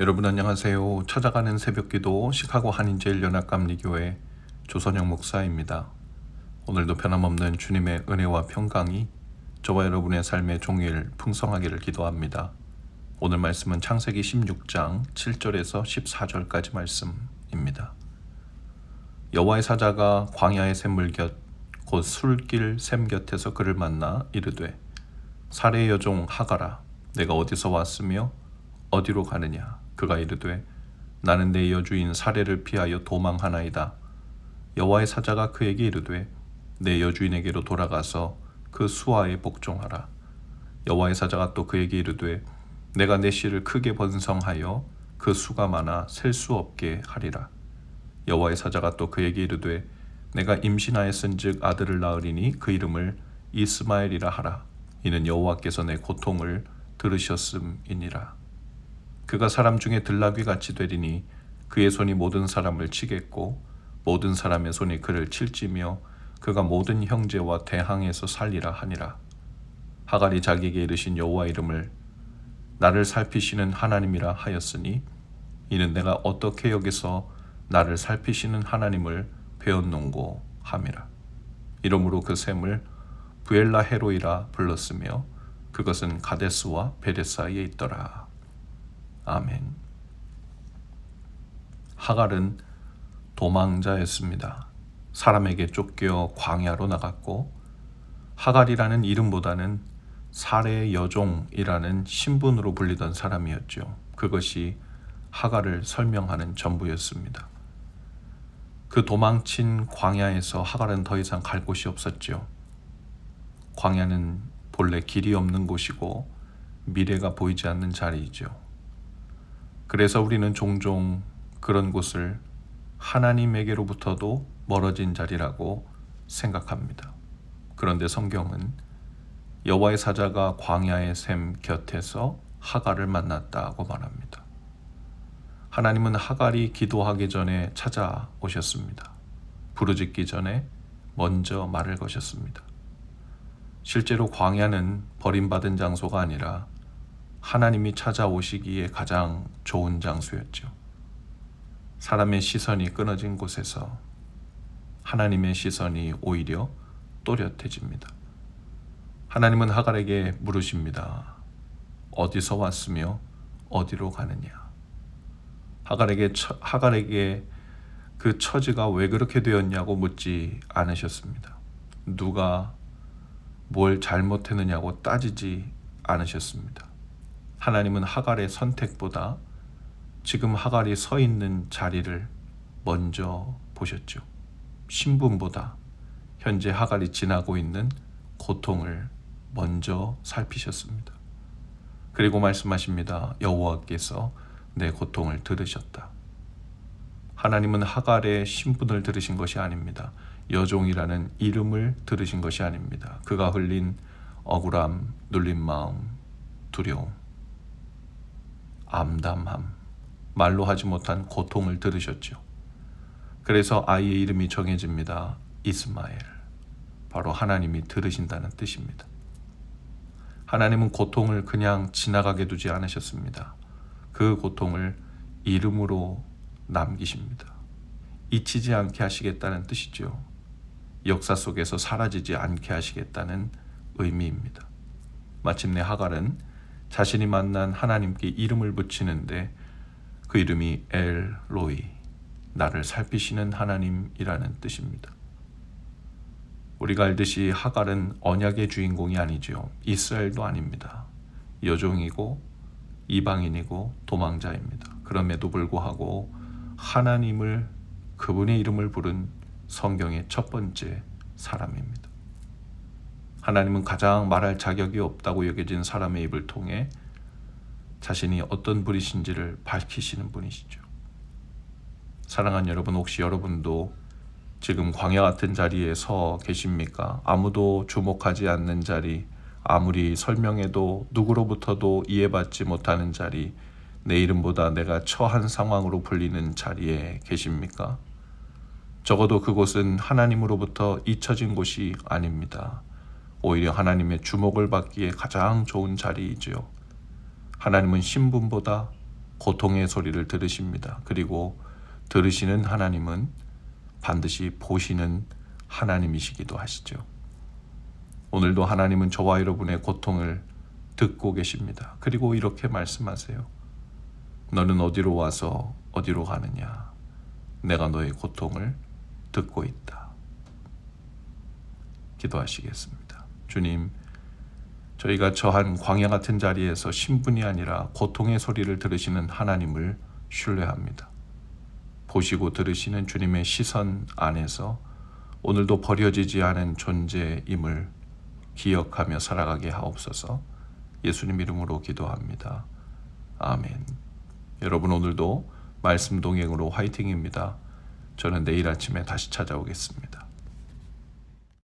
여러분 안녕하세요. 찾아가는 새벽기도 시카고 한인제일연합 감리교회 조선영 목사입니다. 오늘도 변함없는 주님의 은혜와 평강이 저와 여러분의 삶의 종일 풍성하기를 기도합니다. 오늘 말씀은 창세기 16장 7절에서 14절까지 말씀입니다. 여호와의 사자가 광야의 샘물 곁 곧 술길 샘 곁에서 그를 만나 이르되 사례 여종 하가라 내가 어디서 왔으며 어디로 가느냐 그가 이르되 나는 내 여주인 사례를 피하여 도망하나이다. 여호와의 사자가 그에게 이르되 내 여주인에게로 돌아가서 그 수하에 복종하라. 여호와의 사자가 또 그에게 이르되 내가 내 씨를 크게 번성하여 그 수가 많아 셀 수 없게 하리라. 여호와의 사자가 또 그에게 이르되 내가 임신하였은즉 아들을 낳으리니 그 이름을 이스마엘이라 하라. 이는 여호와께서 내 고통을 들으셨음이니라 그가 사람 중에 들나귀 같이 되리니 그의 손이 모든 사람을 치겠고 모든 사람의 손이 그를 칠지며 그가 모든 형제와 대항에서 살리라 하니라 하갈이 자기에게 이르신 여호와 이름을 나를 살피시는 하나님이라 하였으니 이는 내가 어떻게 여기서 나를 살피시는 하나님을 배웠는고 함이라 이러므로 그 샘을 부엘라 헤로이라 불렀으며 그것은 가데스와 베레 사이에 있더라. 아멘. 하갈은 도망자였습니다. 사람에게 쫓겨 광야로 나갔고 하갈이라는 이름보다는 사례 여종이라는 신분으로 불리던 사람이었죠. 그것이 하갈을 설명하는 전부였습니다. 그 도망친 광야에서 하갈은 더 이상 갈 곳이 없었죠. 광야는 본래 길이 없는 곳이고 미래가 보이지 않는 자리이죠. 그래서 우리는 종종 그런 곳을 하나님에게로부터도 멀어진 자리라고 생각합니다. 그런데 성경은 여호와의 사자가 광야의 샘 곁에서 하갈을 만났다고 말합니다. 하나님은 하갈이 기도하기 전에 찾아오셨습니다. 부르짖기 전에 먼저 말을 거셨습니다. 실제로 광야는 버림받은 장소가 아니라 하나님이 찾아오시기에 가장 좋은 장소였죠. 사람의 시선이 끊어진 곳에서 하나님의 시선이 오히려 또렷해집니다. 하나님은 하갈에게 물으십니다. 어디서 왔으며 어디로 가느냐? 하갈에게 하갈에게 그 처지가 왜 그렇게 되었냐고 묻지 않으셨습니다. 누가 뭘 잘못했느냐고 따지지 않으셨습니다. 하나님은 하갈의 선택보다 지금 하갈이 서 있는 자리를 먼저 보셨죠. 신분보다 현재 하갈이 지나고 있는 고통을 먼저 살피셨습니다. 그리고 말씀하십니다. 여호와께서 내 고통을 들으셨다. 하나님은 하갈의 신분을 들으신 것이 아닙니다. 여종이라는 이름을 들으신 것이 아닙니다. 그가 흘린 억울함, 눌린 마음, 두려움, 암담함, 말로 하지 못한 고통을 들으셨죠. 그래서 아이의 이름이 정해집니다. 이스마엘. 바로 하나님이 들으신다는 뜻입니다. 하나님은 고통을 그냥 지나가게 두지 않으셨습니다. 그 고통을 이름으로 남기십니다. 잊히지 않게 하시겠다는 뜻이죠. 역사 속에서 사라지지 않게 하시겠다는 의미입니다. 마침내 하갈은 자신이 만난 하나님께 이름을 붙이는데 그 이름이 엘 로이, 나를 살피시는 하나님이라는 뜻입니다. 우리가 알듯이 하갈은 언약의 주인공이 아니죠. 이스라엘도 아닙니다. 여종이고 이방인이고 도망자입니다. 그럼에도 불구하고 하나님을 그분의 이름을 부른 성경의 첫 번째 사람입니다. 하나님은 가장 말할 자격이 없다고 여겨진 사람의 입을 통해 자신이 어떤 분이신지를 밝히시는 분이시죠. 사랑하는 여러분, 혹시 여러분도 지금 광야 같은 자리에 서 계십니까? 아무도 주목하지 않는 자리, 아무리 설명해도 누구로부터도 이해받지 못하는 자리, 내 이름보다 내가 처한 상황으로 불리는 자리에 계십니까? 적어도 그곳은 하나님으로부터 잊혀진 곳이 아닙니다. 오히려 하나님의 주목을 받기에 가장 좋은 자리이지요. 하나님은 신분보다 고통의 소리를 들으십니다. 그리고 들으시는 하나님은 반드시 보시는 하나님이시기도 하시죠. 오늘도 하나님은 저와 여러분의 고통을 듣고 계십니다. 그리고 이렇게 말씀하세요. 너는 어디로 와서 어디로 가느냐? 내가 너의 고통을 듣고 있다. 기도하시겠습니다. 주님, 저희가 저한 광야 같은 자리에서 신분이 아니라 고통의 소리를 들으시는 하나님을 신뢰합니다. 보시고 들으시는 주님의 시선 안에서 오늘도 버려지지 않은 존재임을 기억하며 살아가게 하옵소서 예수님 이름으로 기도합니다. 아멘. 여러분 오늘도 말씀 동행으로 화이팅입니다. 저는 내일 아침에 다시 찾아오겠습니다.